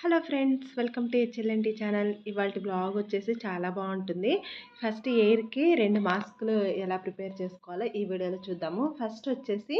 Hello friends welcome to చెల్లెంటి channel. ఇవాళ blog వచ్చేసి చాలా బాగుంటుంది. ఫస్ట్ ఎయిర్కి రెండు మాస్కులు ఎలా ప్రిపేర్ చేసుకోవాలో ఈ వీడియోలో చూద్దాము. ఫస్ట్ వచ్చేసి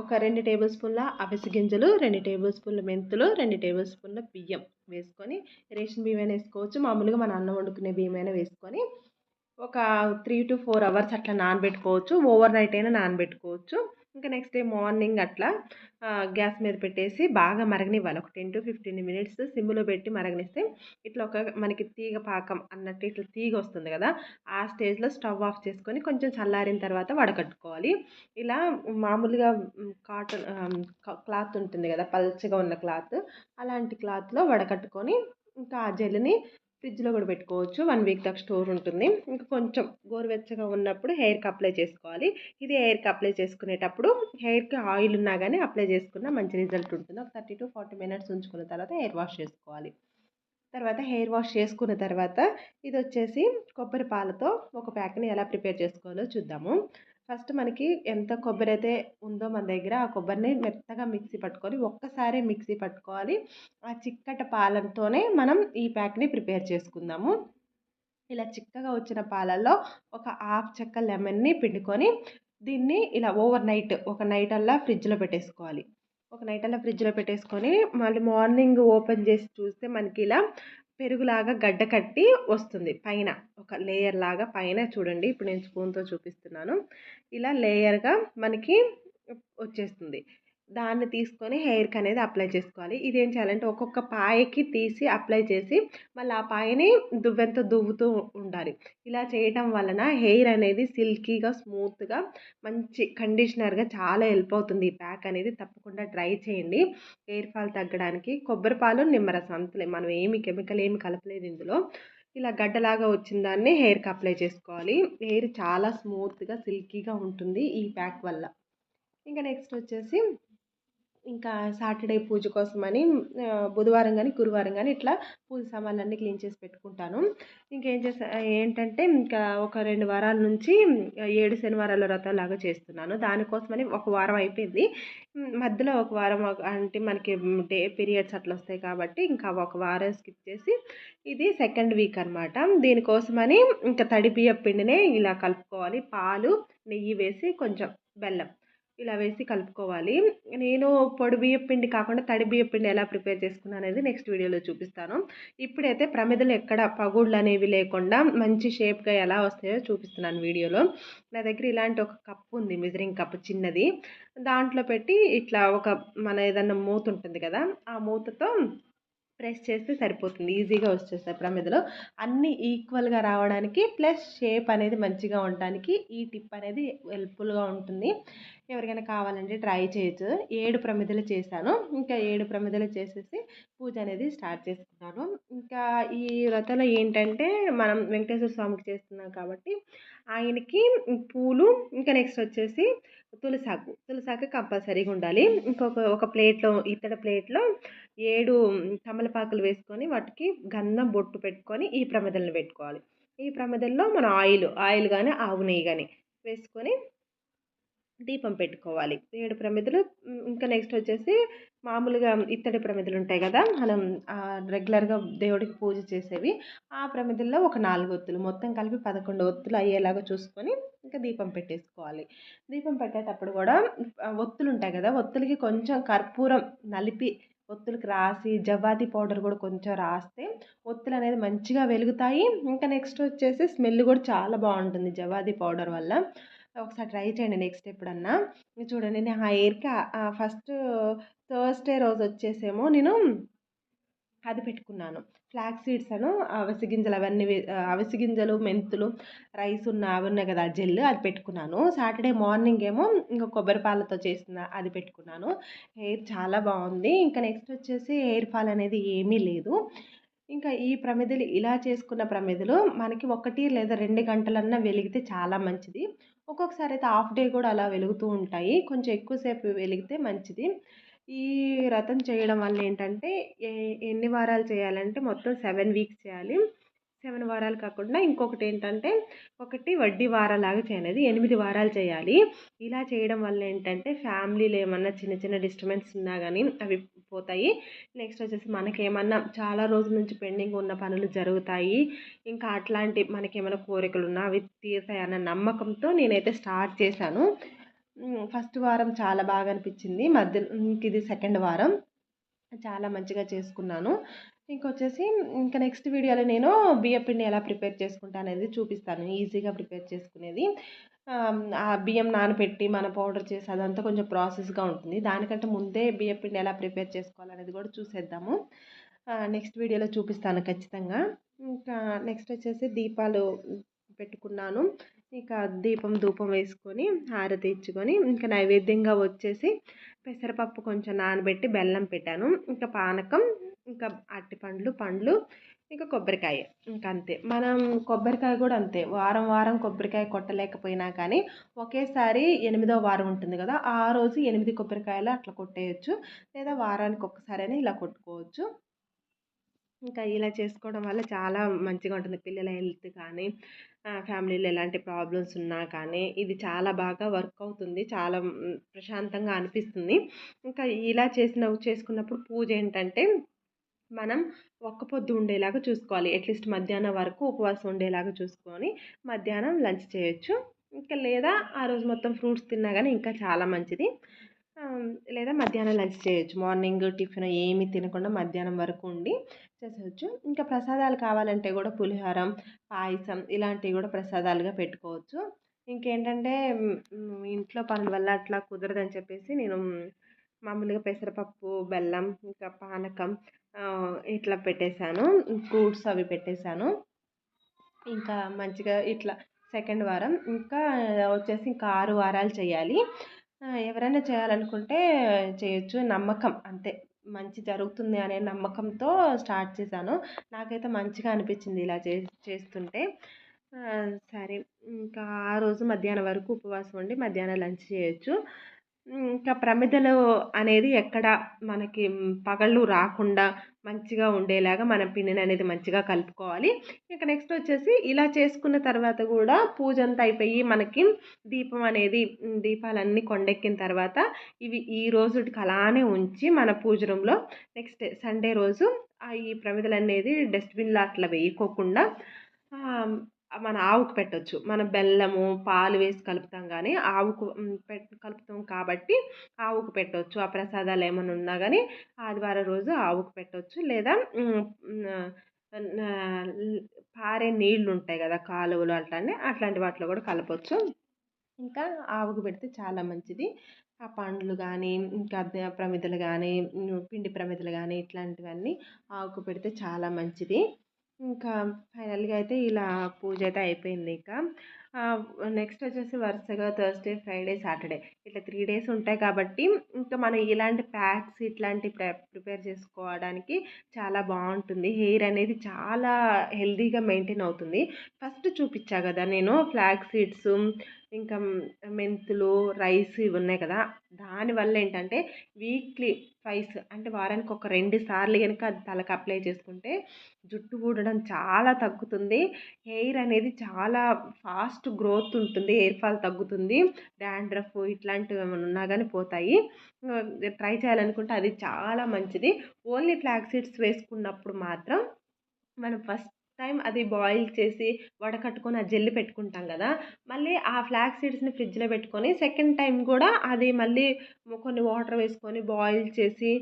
ఒక రెండు టేబుల్ స్పూన్ల అవిసె గింజలు రెండు టేబుల్ స్పూన్ల మెంతులు రెండు టేబుల్ స్పూన్ల బియ్యం వేసుకొని రేషన్ బియ్యం అయినా వేసుకోవచ్చు. మామూలుగా మన అన్నం వండుకునే బియ్యం అయినా వేసుకొని ఒక త్రీ టు ఫోర్ అవర్స్ అట్లా నానబెట్టుకోవచ్చు. ఓవర్ నైట్ అయినా నానబెట్టుకోవచ్చు. ఇంకా నెక్స్ట్ డే మార్నింగ్ అట్లా గ్యాస్ మీద పెట్టేసి బాగా మరగనివ్వాలి. ఒక టెన్ టు ఫిఫ్టీన్ మినిట్స్ సిమ్లో పెట్టి మరగనిస్తే ఇట్లా ఒక మనకి తీగ పాకం అన్నట్టు ఇట్లా తీగ వస్తుంది కదా ఆ స్టేజ్లో స్టవ్ ఆఫ్ చేసుకొని కొంచెం చల్లారిన తర్వాత వడకట్టుకోవాలి. ఇలా మామూలుగా కాటన్ క్లాత్ ఉంటుంది కదా పల్చగా ఉన్న క్లాత్ అలాంటి క్లాత్లో వడకట్టుకొని ఇంకా ఆ జెల్ని ఫ్రిడ్జ్లో కూడా పెట్టుకోవచ్చు. వన్ వీక్ దాకా స్టోర్ ఉంటుంది. ఇంకా కొంచెం గోరువెచ్చగా ఉన్నప్పుడు హెయిర్కి అప్లై చేసుకోవాలి. ఇది హెయిర్కి అప్లై చేసుకునేటప్పుడు హెయిర్కి ఆయిల్ ఉన్నా కానీ అప్లై చేసుకున్న మంచి రిజల్ట్ ఉంటుంది. ఒక థర్టీ టు ఫార్టీ మినిట్స్ ఉంచుకున్న తర్వాత హెయిర్ వాష్ చేసుకోవాలి. తర్వాత హెయిర్ వాష్ చేసుకున్న తర్వాత ఇది వచ్చేసి కొబ్బరి పాలతో ఒక ప్యాక్ని ఎలా ప్రిపేర్ చేసుకోవాలో చూద్దాము. ఫస్ట్ మనకి ఎంత కొబ్బరి అయితే ఉందో మన దగ్గర ఆ కొబ్బరిని మెత్తగా మిక్సీ పట్టుకొని ఒక్కసారి మిక్సీ పట్టుకోవాలి. ఆ చిక్కట పాలతోనే మనం ఈ ప్యాక్ని ప్రిపేర్ చేసుకుందాము. ఇలా చిక్కగా వచ్చిన పాలల్లో ఒక హాఫ్ చెక్క లెమన్ని పిండుకొని దీన్ని ఇలా ఓవర్ నైట్ ఒక నైట్ అలా ఫ్రిడ్జ్లో పెట్టేసుకోవాలి. ఒక నైట్ అలా ఫ్రిడ్జ్లో పెట్టేసుకొని మళ్ళీ మార్నింగ్ ఓపెన్ చేసి చూస్తే మనకి ఇలా పెరుగులాగా గడ్డ కట్టి వస్తుంది. పైన ఒక లేయర్ లాగా పైన చూడండి. ఇప్పుడు నేను స్పూన్తో చూపిస్తున్నాను. ఇలా లేయర్గా మనకి వచ్చేస్తుంది. దాన్ని తీసుకొని హెయిర్కి అనేది అప్లై చేసుకోవాలి. ఇదేం చేయాలంటే ఒక్కొక్క పాయకి తీసి అప్లై చేసి మళ్ళీ ఆ పాయని దువ్వెంతో దువ్వుతూ ఉండాలి. ఇలా చేయటం వలన హెయిర్ అనేది సిల్కీగా స్మూత్గా మంచి కండిషనర్గా చాలా హెల్ప్ అవుతుంది. ఈ ప్యాక్ అనేది తప్పకుండా ట్రై చేయండి. హెయిర్ ఫాల్ తగ్గడానికి కొబ్బరి పాలు నిమ్మరసం అంతలే. మనం ఏమి కెమికల్ ఏమి కలపలేదు ఇందులో. ఇలా గడ్డలాగా వచ్చిన దాన్ని హెయిర్కి అప్లై చేసుకోవాలి. హెయిర్ చాలా స్మూత్గా సిల్కీగా ఉంటుంది ఈ ప్యాక్ వల్ల. ఇంకా నెక్స్ట్ వచ్చేసి ఇంకా సాటర్డే పూజ కోసమని బుధవారం కానీ గురువారం కానీ ఇట్లా పూజ సామాన్లన్నీ క్లీన్ చేసి పెట్టుకుంటాను. ఇంకేం చేసా ఏంటంటే ఇంకా ఒక రెండు వారాల నుంచి ఏడు శనివారాల వ్రతం లాగా చేస్తున్నాను. దానికోసమని ఒక వారం అయిపోయింది. మధ్యలో ఒక వారం అంటే మనకి డే పీరియడ్స్ అట్లా వస్తాయి కాబట్టి ఇంకా ఒక వారం స్కిప్ చేసి ఇది సెకండ్ వీక్ అనమాట దీనికోసమని ఇంకా తడి బియ్యం పిండినే ఇలా కలుపుకోవాలి. పాలు నెయ్యి వేసి కొంచెం బెల్లం. ఇలా వేసి కలుపుకోవాలి. నేను పొడి బియ్యం పిండి కాకుండా తడి బియ్యం పిండి ఎలా ప్రిపేర్ చేసుకున్నాను అనేది నెక్స్ట్ వీడియోలో చూపిస్తాను. ఇప్పుడైతే ప్రమిదలు ఎక్కడ పగుళ్ళు అనేవి లేకుండా మంచి షేప్గా ఎలా వస్తాయో చూపిస్తున్నాను వీడియోలో. నా దగ్గర ఇలాంటి ఒక కప్పు ఉంది మెజరింగ్ కప్ చిన్నది. దాంట్లో పెట్టి ఇట్లా ఒక మన ఏదన్నా మూత ఉంటుంది కదా ఆ మూతతో ప్రెస్ చేస్తే సరిపోతుంది. ఈజీగా వచ్చేస్తాయి ప్రమిదలో. అన్నీ ఈక్వల్గా రావడానికి ప్లస్ షేప్ అనేది మంచిగా ఉండడానికి ఈ టిప్ అనేది హెల్ప్ఫుల్గా ఉంటుంది. ఎవరికైనా కావాలంటే ట్రై చేయొచ్చు. ఏడు ప్రమిదలు చేశాను. ఇంకా ఏడు ప్రమిదలు చేసేసి పూజ అనేది స్టార్ట్ చేసుకున్నాను. ఇంకా ఈ వ్రతంలో ఏంటంటే మనం వెంకటేశ్వర స్వామికి చేస్తున్నాం కాబట్టి ఆయనకి పూలు ఇంకా నెక్స్ట్ వచ్చేసి తులసాకు. తులసాకు కంపల్సరీగా ఉండాలి. ఇంకొక ఒక ప్లేట్లో ఇతడ ప్లేట్లో ఏడు తమలపాకులు వేసుకొని వాటికి గంధం బొట్టు పెట్టుకొని ఈ ప్రమిదలను పెట్టుకోవాలి. ఈ ప్రమిదల్లో మన ఆయిల్ ఆయిల్ కానీ ఆవు నెయ్యి కానీ వేసుకొని దీపం పెట్టుకోవాలి. ఏడు ప్రమిదలు ఇంకా నెక్స్ట్ వచ్చేసి మామూలుగా ఇత్తడి ప్రమిదలు ఉంటాయి కదా మనం రెగ్యులర్గా దేవుడికి పూజ చేసేవి ఆ ప్రమిదల్లో ఒక నాలుగు ఒత్తులు మొత్తం కలిపి పదకొండు ఒత్తులు అయ్యేలాగా చూసుకొని ఇంకా దీపం పెట్టేసుకోవాలి. దీపం పెట్టేటప్పుడు కూడా ఒత్తులు ఉంటాయి కదా ఒత్తులకి కొంచెం కర్పూరం నలిపి ఒత్తులకి రాసి జవాతి పౌడర్ కూడా కొంచెం రాస్తే ఒత్తులు అనేది మంచిగా వెలుగుతాయి. ఇంకా నెక్స్ట్ వచ్చేసి స్మెల్ కూడా చాలా బాగుంటుంది జవాతి పౌడర్ వల్ల. ఒకసారి ట్రై చేయండి నెక్స్ట్ ఎప్పుడన్నా. చూడండి నేను ఆ హెయిర్కి ఫస్ట్ థర్స్డే రోజు వచ్చేసేమో నేను అది పెట్టుకున్నాను. ఫ్లాక్ సీడ్స్ అను అవిసె గింజలు అవన్నీ వే- అవిసె గింజలు మెంతులు రైస్ ఉన్న అవి ఉన్నాయి కదా జెల్ అది పెట్టుకున్నాను. సాటర్డే మార్నింగ్ ఏమో ఇంకా కొబ్బరి పాలతో చేసిన అది పెట్టుకున్నాను. హెయిర్ చాలా బాగుంది. ఇంకా నెక్స్ట్ వచ్చేసి హెయిర్ ఫాల్ అనేది ఏమీ లేదు. ఇంకా ఈ ప్రమిదలు ఇలా చేసుకున్న ప్రమిదలు మనకి ఒకటి లేదా రెండు గంటలన్నా వెలిగితే చాలా మంచిది. ఒక్కొక్కసారి అయితే హాఫ్ డే కూడా అలా వెలుగుతూ ఉంటాయి. కొంచెం ఎక్కువసేపు వెలిగితే మంచిది. ఈ వ్రతం చేయడం వల్ల ఏంటంటే ఎన్ని వారాలు చేయాలంటే మొత్తం సెవెన్ వీక్స్ చేయాలి. సెవెన్ వారాలు కాకుండా ఇంకొకటి ఏంటంటే ఒకటి వడ్డీ వారాలాగా చేయలేదు ఎనిమిది వారాలు చేయాలి. ఇలా చేయడం వల్ల ఏంటంటే ఫ్యామిలీలో ఏమన్నా చిన్న చిన్న డిస్టర్బెన్స్ ఉన్నా కానీ అవి పోతాయి నెక్స్ట్ వచ్చేసి మనకేమన్నా చాలా రోజుల నుంచి పెండింగ్ ఉన్న పనులు జరుగుతాయి. ఇంకా అట్లాంటి మనకేమైనా కోరికలు ఉన్నా అవి తీరుతాయి అన్న నమ్మకంతో నేనైతే స్టార్ట్ చేశాను. ఫస్ట్ వారం చాలా బాగా అనిపించింది. మధ్య ఇది సెకండ్ వారం. చాలా మంచిగా చేసుకున్నాను. ఇంకొచ్చేసి ఇంకా నెక్స్ట్ వీడియోలో నేను బియ్యం పిండి ఎలా ప్రిపేర్ చేసుకుంటా అనేది చూపిస్తాను. ఈజీగా ప్రిపేర్ చేసుకునేది. ఆ బియ్యం నానబెట్టి మన పౌడర్ చేసి అదంతా కొంచెం ప్రాసెస్గా ఉంటుంది. దానికంటే ముందే బియ్యం పిండి ఎలా ప్రిపేర్ చేసుకోవాలనేది కూడా చూసేద్దాము. నెక్స్ట్ వీడియోలో చూపిస్తాను ఖచ్చితంగా. ఇంకా నెక్స్ట్ వచ్చేసి దీపాలు పెట్టుకున్నాను. ఇక దీపం ధూపం వేసుకొని హారతి ఇచ్చుకొని ఇంకా నైవేద్యంగా వచ్చేసి పెసరపప్పు కొంచెం నానబెట్టి బెల్లం పెట్టాను. ఇంకా పానకం ఇంకా అరటిపండ్లు పండ్లు ఇంకా కొబ్బరికాయ. ఇంకా అంతే. మనం కొబ్బరికాయ కూడా అంతే. వారం వారం కొబ్బరికాయ కొట్టలేకపోయినా కానీ ఒకేసారి ఎనిమిదో వారం ఉంటుంది కదా ఆ రోజు ఎనిమిది కొబ్బరికాయలు అట్లా కొట్టేయచ్చు. లేదా వారానికి ఒక్కసారి అని ఇలా కొట్టుకోవచ్చు. ఇంకా ఇలా చేసుకోవడం వల్ల చాలా మంచిగా ఉంటుంది. పిల్లల హెల్త్ కానీ ఫ్యామిలీలో ఎలాంటి ప్రాబ్లమ్స్ ఉన్నా కానీ ఇది చాలా బాగా వర్క్ అవుతుంది. చాలా ప్రశాంతంగా అనిపిస్తుంది. ఇంకా ఇలా చేసిన చేసుకున్నప్పుడు పూజ ఏంటంటే మనం ఒక్క పొద్దు ఉండేలాగా చూసుకోవాలి. అట్లీస్ట్ మధ్యాహ్నం వరకు ఉపవాసం ఉండేలాగా చూసుకొని మధ్యాహ్నం లంచ్ చేయొచ్చు. ఇంకా లేదా ఆ రోజు మొత్తం ఫ్రూట్స్ తిన్నా కానీ ఇంకా చాలా మంచిది. లేదా మధ్యాహ్నం లంచ్ చేయొచ్చు. మార్నింగ్ టిఫిన్ ఏమి తినకుండా మధ్యాహ్నం వరకు ఉండి చేసేయచ్చు. ఇంకా ప్రసాదాలు కావాలంటే కూడా పులిహోరం పాయసం ఇలాంటివి కూడా ప్రసాదాలుగా పెట్టుకోవచ్చు. ఇంకేంటంటే ఇంట్లో పనుల వల్ల అట్లా కుదరదని చెప్పేసి నేను మామూలుగా పెసరపప్పు బెల్లం ఇంకా పానకం ఇట్లా పెట్టేశాను. ఫ్రూట్స్ అవి పెట్టేశాను. ఇంకా మంచిగా ఇట్లా సెకండ్ వారం. ఇంకా వచ్చేసి ఇంకా ఆరు వారాలు చేయాలి. ఎవరైనా చేయాలనుకుంటే చేయొచ్చు. నమ్మకం అంతే. మంచి జరుగుతుంది అనే నమ్మకంతో స్టార్ట్ చేశాను. నాకైతే మంచిగా అనిపించింది ఇలా చే చేస్తుంటే. సరే. ఇంకా ఆ రోజు మధ్యాహ్నం వరకు ఉపవాసం ఉండి మధ్యాహ్నం లంచ్ చేయొచ్చు. ఇంకా ప్రమిదలు అనేది ఎక్కడ మనకి పగళ్ళు రాకుండా మంచిగా ఉండేలాగా మనం పిండిని అనేది మంచిగా కలుపుకోవాలి. ఇంకా నెక్స్ట్ వచ్చేసి ఇలా చేసుకున్న తర్వాత కూడా పూజ అంతా అయిపోయి మనకి దీపం అనేది దీపాలన్నీ కొండెక్కిన తర్వాత ఇవి ఈ రోజుకి అలానే ఉంచి మన పూజ రూమ్లో నెక్స్ట్ సండే రోజు ఈ ప్రమిదలు అనేది డస్ట్బిన్లో అట్లా వేయకోకుండా మన ఆవుకు పెట్టవచ్చు మనం బెల్లము పాలు వేసి కలుపుతాం కానీ ఆవుకు కలుపుతాం కాబట్టి ఆవుకు పెట్టవచ్చు ఆ ప్రసాదాలు ఏమైనా ఉన్నా కానీ ఆదివారం రోజు ఆవుకు పెట్టవచ్చు లేదా పారే నీళ్ళు ఉంటాయి కదా కాలువలు అట్లాంటి అట్లాంటి వాటిలో కూడా కలపవచ్చు ఇంకా ఆవుకు పెడితే చాలా మంచిది. ఆ పండ్లు కానీ ఇంకా ప్రమిదలు కానీ పిండి ప్రమిదలు కానీ ఇట్లాంటివన్నీ ఆవుకు పెడితే చాలా మంచిది. ఇంకా ఫైనల్గా అయితే ఇలా పూజ అయితే అయిపోయింది ఇంకా. నెక్స్ట్ వచ్చేసి వరుసగా థర్స్డే ఫ్రైడే సాటర్డే ఇట్లా త్రీ డేస్ ఉంటాయి కాబట్టి ఇంకా మనం ఇలాంటి ప్యాక్స్ ఇట్లాంటి ప్రిపేర్ చేసుకోవడానికి చాలా బాగుంటుంది. హెయిర్ అనేది చాలా హెల్దీగా మెయింటైన్ అవుతుంది. ఫస్ట్ చూపించా కదా నేను ఫ్లాగ్ సీడ్స్ ఇంకా మెంతులు రైస్ ఇవి ఉన్నాయి కదా! దానివల్ల ఏంటంటే వీక్లీ ట్వైస్ అంటే వారానికి ఒక రెండు సార్లు కనుక అది తలకు అప్లై చేసుకుంటే జుట్టు ఊడడం చాలా తగ్గుతుంది. హెయిర్ అనేది చాలా ఫాస్ట్ గ్రోత్ ఉంటుంది. హెయిర్ ఫాల్ తగ్గుతుంది. డాండ్రఫ్ ఇట్లాంటివి ఏమైనా ఉన్నా కానీ పోతాయి. ట్రై చేయాలనుకుంటే అది చాలా మంచిది. ఓన్లీ ఫ్లాక్ సీడ్స్ వేసుకున్నప్పుడు మాత్రం మనం ఫస్ట్ టైం అది బాయిల్ చేసి వడకట్టుకొని ఆ జెల్లి పెట్టుకుంటాం కదా మళ్ళీ ఆ ఫ్లాక్ సీడ్స్ని ఫ్రిడ్జ్లో పెట్టుకొని సెకండ్ టైం కూడా అది మళ్ళీ కొన్ని వాటర్ వేసుకొని బాయిల్ చేసి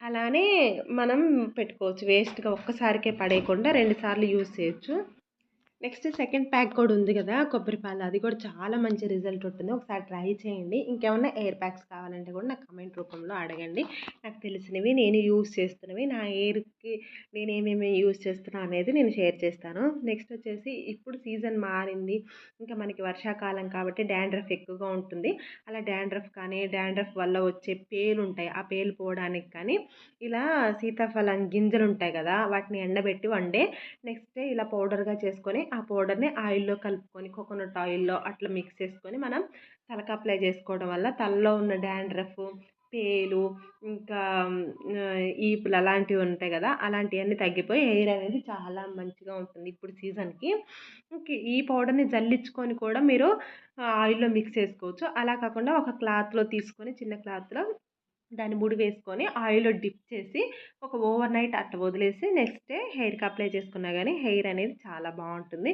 అలానే మనం పెట్టుకోవచ్చు. వేస్ట్గా ఒక్కసారికే పడేయకుండా రెండుసార్లు యూజ్ చేయొచ్చు. నెక్స్ట్ సెకండ్ ప్యాక్ కూడా ఉంది కదా కొబ్బరి పాలు. అది కూడా చాలా మంచి రిజల్ట్ ఉంటుంది. ఒకసారి ట్రై చేయండి. ఇంకేమన్నా ఎయిర్ ప్యాక్స్ కావాలంటే కూడా నాకు కమెంట్ రూపంలో అడగండి. నాకు తెలిసినవి నేను యూజ్ చేస్తున్నవి నా ఎయిర్కి నేను ఏమేమి యూజ్ చేస్తున్నా అనేది నేను షేర్ చేస్తాను. నెక్స్ట్ వచ్చేసి ఇప్పుడు సీజన్ మారింది. ఇంకా మనకి వర్షాకాలం కాబట్టి డాండ్రఫ్ ఎక్కువగా ఉంటుంది. అలా డాండ్రఫ్ కానీ డాండ్రఫ్ వల్ల వచ్చే పేలు ఉంటాయి. ఆ పేలు పోవడానికి కానీ ఇలా సీతాఫలం గింజలు ఉంటాయి కదా వాటిని ఎండబెట్టి వండే. నెక్స్ట్ డే ఇలా పౌడర్గా చేసుకొని ఆ పౌడర్ని ఆయిల్లో కలుపుకొని కోకోనట్ ఆయిల్లో అట్లా మిక్స్ చేసుకొని మనం తలకు అప్లై చేసుకోవడం వల్ల తలలో ఉన్న డాండ్రఫ్ పేలు ఇంకా ఈపులు అలాంటివి ఉంటాయి కదా అలాంటివన్నీ తగ్గిపోయి హెయిర్ అనేది చాలా మంచిగా ఉంటుంది ఇప్పుడు సీజన్కి. ఈ పౌడర్ని జల్లించుకొని కూడా మీరు ఆయిల్లో మిక్స్ చేసుకోవచ్చు. అలా కాకుండా ఒక క్లాత్లో తీసుకొని చిన్న క్లాత్లో దాన్ని ముడి వేసుకొని ఆయిల్లో డిప్ చేసి ఒక ఓవర్ నైట్ అట్లా వదిలేసి నెక్స్ట్ డే హెయిర్కి అప్లై చేసుకున్నా కానీ హెయిర్ అనేది చాలా బాగుంటుంది.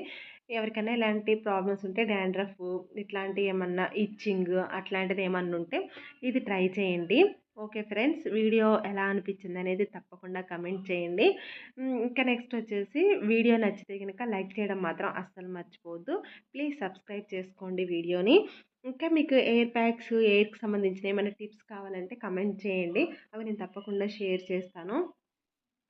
ఎవరికైనా ఇలాంటి ప్రాబ్లమ్స్ ఉంటే డాండ్రఫ్ ఇట్లాంటి ఏమన్నా ఇచ్చింగ్ అట్లాంటిది ఏమన్నా ఉంటే ఇది ట్రై చేయండి. ఓకే ఫ్రెండ్స్ వీడియో ఎలా అనిపించింది అనేది తప్పకుండా కమెంట్ చేయండి. ఇంకా నెక్స్ట్ వచ్చేసి వీడియో నచ్చితే కనుక లైక్ చేయడం మాత్రం అస్సలు మర్చిపోవద్దు. ప్లీజ్ సబ్స్క్రైబ్ చేసుకోండి వీడియోని. ఇంకా మీకు ఎయిర్ ప్యాక్స్ ఎయిర్కి సంబంధించిన ఏమైనా టిప్స్ కావాలంటే కమెంట్ చేయండి. అవి నేను తప్పకుండా షేర్ చేస్తాను.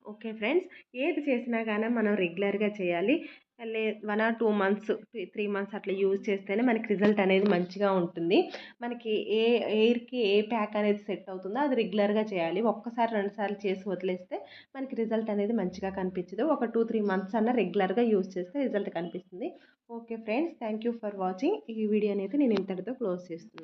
ఓకే ఫ్రెండ్స్ ఏది చేసినా కానీ మనం రెగ్యులర్గా చేయాలి. లే one or two months three months అట్లా యూజ్ చేస్తేనే మనకి రిజల్ట్ అనేది మంచిగా ఉంటుంది. మనకి ఏ ఎయిర్కి ఏ ప్యాక్ అనేది సెట్ అవుతుందో అది రెగ్యులర్గా చేయాలి. ఒక్కసారి రెండుసార్లు చేసి వదిలేస్తే మనకి రిజల్ట్ అనేది మంచిగా కనిపించదు. ఒక టూ త్రీ మంత్స్ అన్న రెగ్యులర్గా యూజ్ చేస్తే రిజల్ట్ కనిపిస్తుంది. Okay friends thank you for watching. ఈ వీడియో అనేది నేను ఇంతటితో క్లోజ్ చేస్తున్నాను.